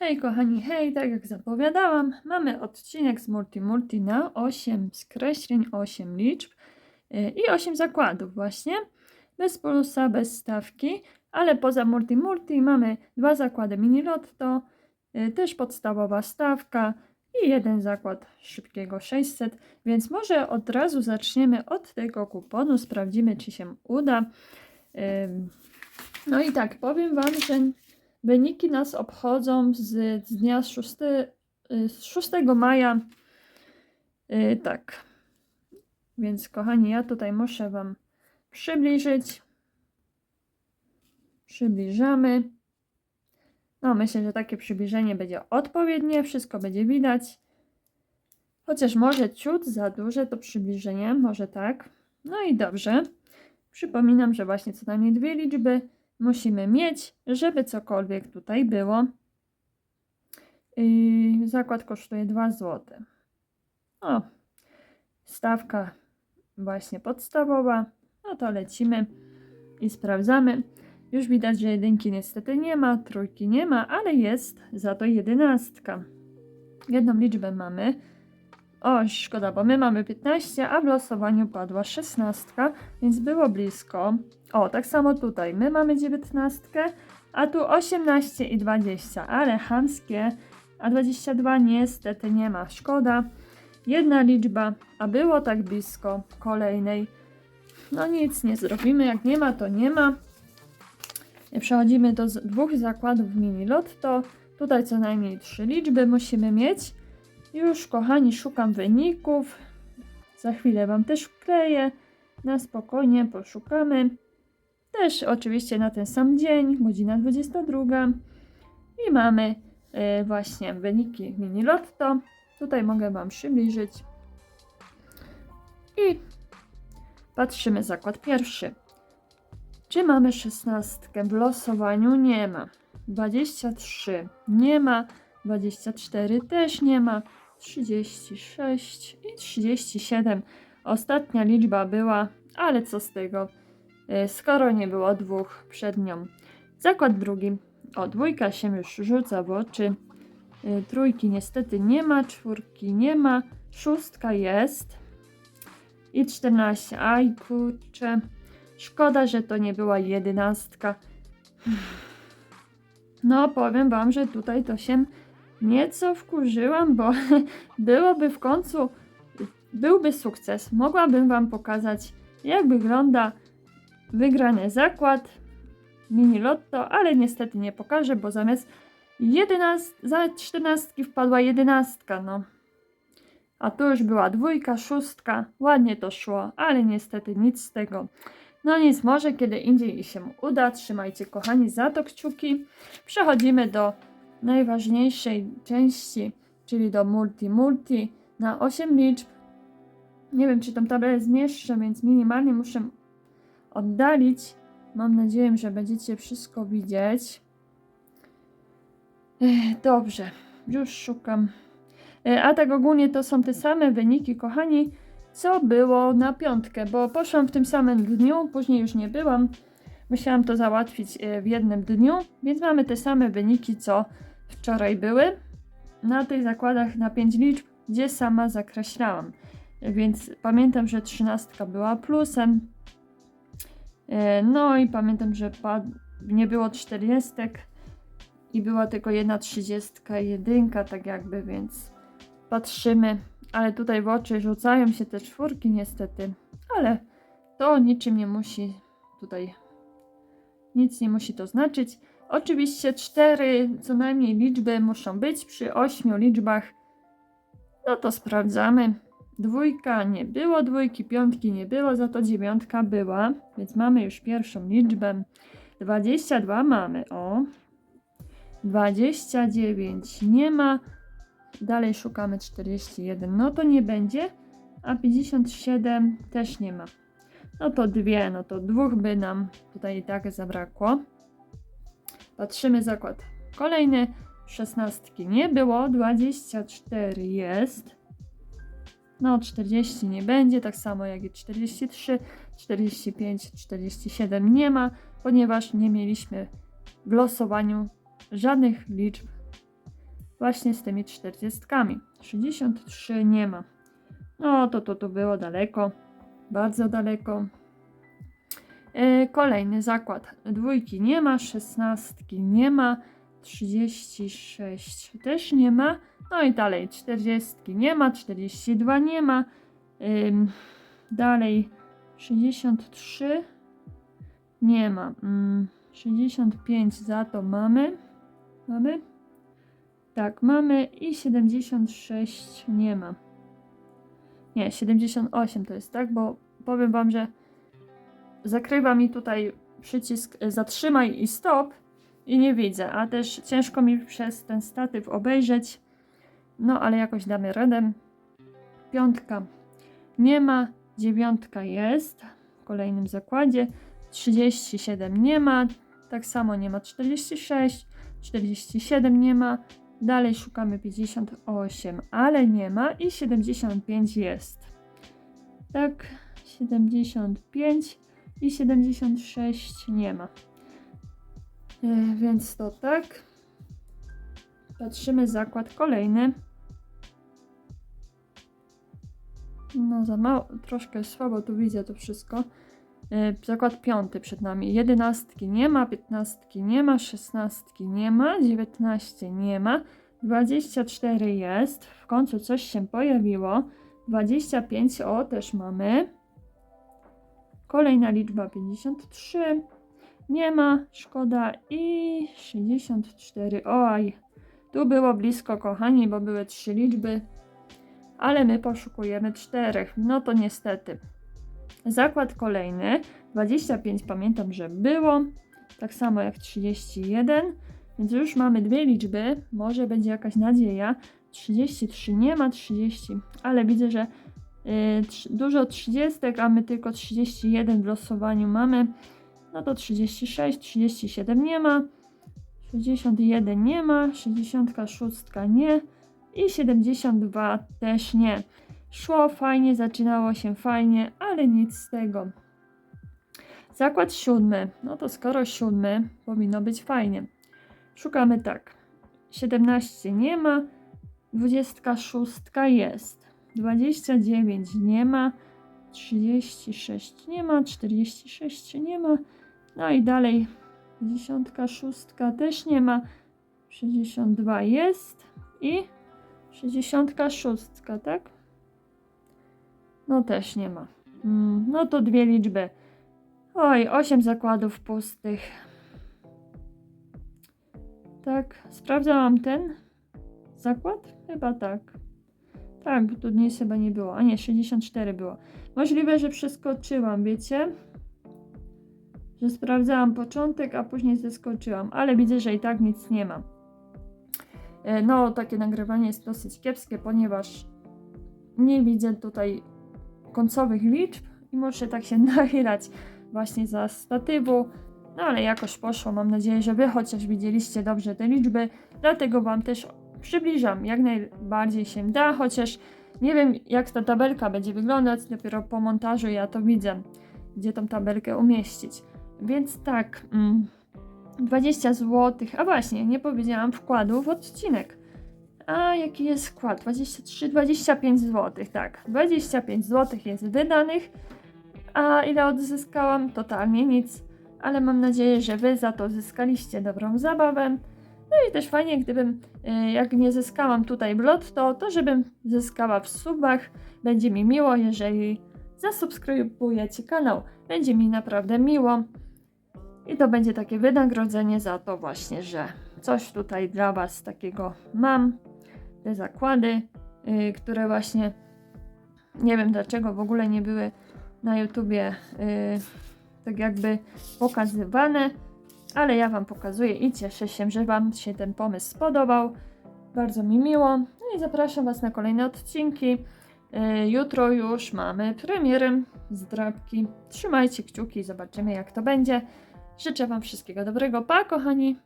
Hej kochani, hej, tak jak zapowiadałam, mamy odcinek z Multi Multi na 8 skreśleń, 8 liczb yy, i 8 zakładów właśnie, bez plusa, bez stawki, ale poza Multi Multi mamy dwa zakłady mini lotto, yy, też podstawowa stawka i jeden zakład szybkiego 600, więc może od razu zaczniemy od tego kuponu, sprawdzimy czy się uda. No i tak, powiem Wam, że Wyniki nas obchodzą z, z dnia 6, y, z 6 maja. Y, tak. Więc kochani, ja tutaj muszę Wam przybliżyć. Przybliżamy. No, myślę, że takie przybliżenie będzie odpowiednie, wszystko będzie widać. Chociaż może ciut za duże to przybliżenie, może tak. No i dobrze. Przypominam, że właśnie co najmniej dwie liczby musimy mieć, żeby cokolwiek tutaj było. Yy, zakład kosztuje 2 zł. O, stawka właśnie podstawowa. No to lecimy i sprawdzamy. Już widać, że jedynki niestety nie ma, trójki nie ma, ale jest za to jedenastka. Jedną liczbę mamy. O, szkoda, bo my mamy 15, a w losowaniu padła 16, więc było blisko. O, tak samo tutaj. My mamy 19, a tu 18 i 20, ale chamskie, a 22 niestety nie ma. Szkoda. Jedna liczba, a było tak blisko kolejnej. No nic, nie zrobimy. Jak nie ma, to nie ma. Przechodzimy do dwóch zakładów mini lotto. Tutaj co najmniej trzy liczby musimy mieć. Już, kochani, szukam wyników. Za chwilę Wam też wkleję. Na spokojnie poszukamy. Też oczywiście na ten sam dzień, godzina 22. I mamy e, właśnie wyniki mini lotto. Tutaj mogę Wam przybliżyć. I patrzymy zakład pierwszy. Czy mamy szesnastkę w losowaniu? Nie ma. 23 nie ma. 24 też nie ma. 36 i 37. Ostatnia liczba była, ale co z tego, e, skoro nie było dwóch przed nią. Zakład drugi. O, dwójka się już rzuca w oczy. E, Trójki niestety nie ma, czwórki nie ma, szóstka jest. I 14. Aj kurczę. Szkoda, że to nie była jedenastka. No, powiem wam, że tutaj to się nieco wkurzyłam, bo byłoby w końcu, byłby sukces. Mogłabym wam pokazać, jak wygląda wygrany zakład mini lotto, ale niestety nie pokażę, bo zamiast 11, za 14 wpadła jedenastka, no. A tu już była dwójka, szóstka, ładnie to szło, ale niestety nic z tego. No nic, może kiedy indziej się uda. Trzymajcie kochani za to kciuki. Przechodzimy do najważniejszej części, czyli do multi multi na 8 liczb. Nie wiem, czy tą tabelę zmieszczę, więc minimalnie muszę oddalić. Mam nadzieję, że będziecie wszystko widzieć. Dobrze, już szukam. E, A tak ogólnie to są te same wyniki, kochani, co było na piątkę, bo poszłam w tym samym dniu, później już nie byłam. Musiałam to załatwić e, w jednym dniu, więc mamy te same wyniki, co wczoraj były. Na tych zakładach na 5 liczb, gdzie sama zakreślałam. Więc pamiętam, że trzynastka była plusem. E, No i pamiętam, że nie było czterdziestek i była tylko jedna trzydziestka jedynka, tak jakby, więc patrzymy. Ale tutaj w oczy rzucają się te czwórki niestety, ale to niczym nie musi tutaj, nic nie musi to znaczyć. Oczywiście cztery co najmniej liczby muszą być przy ośmiu liczbach. No to sprawdzamy. Dwójka nie było, dwójki, piątki nie było, za to dziewiątka była, więc mamy już pierwszą liczbę. 22 mamy, o. 29 nie ma. Dalej szukamy 41, no to nie będzie, a 57 też nie ma. No to dwie, no to dwóch by nam tutaj i tak zabrakło. Patrzymy zakład kolejny. 16 nie było, 24 jest. No 40 nie będzie, tak samo jak i 43, 45, 47 nie ma, ponieważ nie mieliśmy w losowaniu żadnych liczb właśnie z tymi 40. 63 nie ma. No to to, to było daleko, bardzo daleko. E, kolejny zakład. Dwójki nie ma, szesnastki nie ma, 36 też nie ma. No i dalej 40 nie ma, 42 nie ma. Ym, dalej 63 nie ma. Ym, 65 za to mamy. Mamy? Tak, mamy i 76 nie ma. Nie, 78 to jest tak, bo powiem wam, że zakrywa mi tutaj przycisk e, zatrzymaj i stop. I nie widzę, a też ciężko mi przez ten statyw obejrzeć. No, ale jakoś damy radę. Piątka. Nie ma, dziewiątka jest w kolejnym zakładzie, 37 nie ma, tak samo nie ma. 46, 47 nie ma, dalej szukamy 58, ale nie ma. I 75 jest. Tak, 75 i 76 nie ma. E, więc to tak. Patrzymy zakład kolejny. No za mało, troszkę słabo tu widzę to wszystko. E, zakład piąty przed nami. Jedenastki nie ma, piętnastki nie ma, szesnastki nie ma, dziewiętnaście nie ma, 24 jest. W końcu coś się pojawiło. 25 o też mamy. Kolejna liczba 53. Nie ma, szkoda. I 64. Oj, tu było blisko, kochani, bo były trzy liczby, ale my poszukujemy czterech. No to niestety. Zakład kolejny. 25 pamiętam, że było. Tak samo jak 31. Więc już mamy dwie liczby. Może będzie jakaś nadzieja. 33 nie ma, 30, ale widzę, że dużo 30, a my tylko 31 w losowaniu mamy. No to 36, 37 nie ma, 61 nie ma, 66 nie i 72 też nie. Szło fajnie, zaczynało się fajnie, ale nic z tego. Zakład siódmy. No to skoro siódmy, powinno być fajnie. Szukamy tak. 17 nie ma, 26 jest, 29 nie ma, 36 nie ma, 46 nie ma, no i dalej 56 też nie ma, 62 jest i 66, tak? No też nie ma. Mm, no to dwie liczby. Oj, 8 zakładów pustych. Tak, sprawdzałam ten zakład? Chyba tak. Tak, bo tu nic chyba nie było. A nie, 64 było. Możliwe, że przeskoczyłam, wiecie? Że sprawdzałam początek, a później zeskoczyłam, ale widzę, że i tak nic nie ma. E, No, takie nagrywanie jest dosyć kiepskie, ponieważ nie widzę tutaj końcowych liczb i muszę tak się nachylać właśnie za statywu. No ale jakoś poszło. Mam nadzieję, że Wy chociaż widzieliście dobrze te liczby, dlatego Wam też przybliżam jak najbardziej się da, chociaż nie wiem jak ta tabelka będzie wyglądać, dopiero po montażu ja to widzę, gdzie tą tabelkę umieścić. Więc tak, mm, 20 zł, a właśnie, nie powiedziałam wkładu w odcinek. A jaki jest wkład? 23, 25 zł, tak. 25 zł jest wydanych, a ile odzyskałam? Totalnie nic, ale mam nadzieję, że Wy za to zyskaliście dobrą zabawę. No i też fajnie, gdybym, y, jak nie zyskałam tutaj w lotto, to żebym zyskała w subach. Będzie mi miło, jeżeli zasubskrybujecie kanał. Będzie mi naprawdę miło. I to będzie takie wynagrodzenie za to właśnie, że coś tutaj dla Was takiego mam. Te zakłady, y, które właśnie nie wiem dlaczego w ogóle nie były na YouTubie y, tak jakby pokazywane, ale ja Wam pokazuję i cieszę się, że Wam się ten pomysł spodobał. Bardzo mi miło. No i zapraszam Was na kolejne odcinki. Y, Jutro już mamy premierę zdrabki. Trzymajcie kciuki, zobaczymy jak to będzie. Życzę Wam wszystkiego dobrego. Pa, kochani!